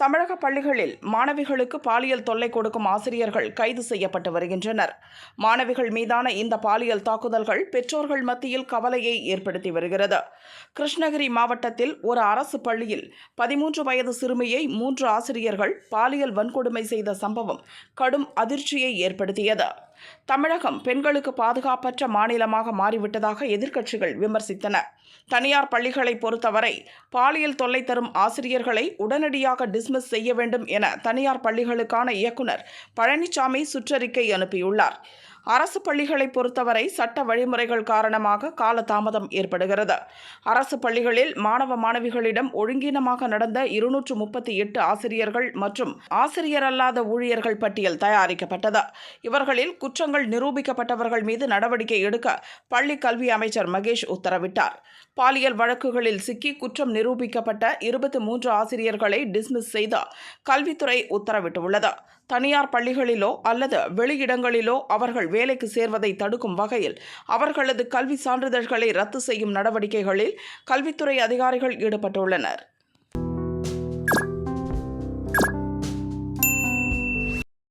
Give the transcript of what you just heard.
தமிழக பள்ளிகளில் மாணவிகளுக்கு பாலியல் தொல்லை கொடுக்கும் ஆசிரியர்கள் கைது செய்யப்பட்டு வருகின்றனர். மாணவிகள் மீதான இந்த பாலியல் தாக்குதல்கள் பெற்றோர்கள் மத்தியில் கவலையை ஏற்படுத்தி வருகிறது. கிருஷ்ணகிரி மாவட்டத்தில் ஒரு அரசு பள்ளியில் பதிமூன்று வயது சிறுமியை மூன்று ஆசிரியர்கள் பாலியல் வன்கொடுமை செய்த சம்பவம் கடும் அதிர்ச்சியை ஏற்படுத்தியது. தமிழகம் பெண்களுக்கு பாதுகாப்பற்ற மாநிலமாக மாறிவிட்டதாக எதிர்க்கட்சிகள் விமர்சித்தன. தனியார் பள்ளிகளை பொறுத்தவரை பாலியல் தொல்லை தரும் ஆசிரியர்களை உடனடியாக டிஸ்மிஸ் செய்ய வேண்டும் என தனியார் பள்ளிகளுக்கான இயக்குனர் பழனிசாமி சுற்றறிக்கை அனுப்பியுள்ளார். அரசு பள்ளிகளை பொறுத்தவரை சட்ட வழிமுறைகள் காரணமாக காலதாமதம் ஏற்படுகிறது. அரசு பள்ளிகளில் மாணவ மாணவிகளிடம் ஒழுங்கீனமாக நடந்த இருநூற்று முப்பத்தி எட்டு ஆசிரியர்கள் மற்றும் ஆசிரியர் அல்லாத ஊழியர்கள் பட்டியல் தயாரிக்கப்பட்டது. இவர்களில் குற்றங்கள் நிரூபிக்கப்பட்டவர்கள் மீது நடவடிக்கை எடுக்க பள்ளி கல்வி அமைச்சர் மகேஷ் உத்தரவிட்டார். பாலியல் வழக்குகளில் சிக்கி குற்றம் நிரூபிக்கப்பட்ட இருபத்தி மூன்று ஆசிரியர்களை டிஸ்மிஸ் செய்த கல்வித்துறை உத்தரவிட்டுள்ளது. தனியார் பள்ளிகளிலோ அல்லது வெளியிடங்களிலோ அவர்கள் வேலைக்கு சேர்வதை தடுக்கும் வகையில் அவர்களது கல்வி சான்றிதழ்களை ரத்து செய்யும் நடவடிக்கைகளில் கல்வித்துறை அதிகாரிகள் ஈடுபட்டுள்ளனர்.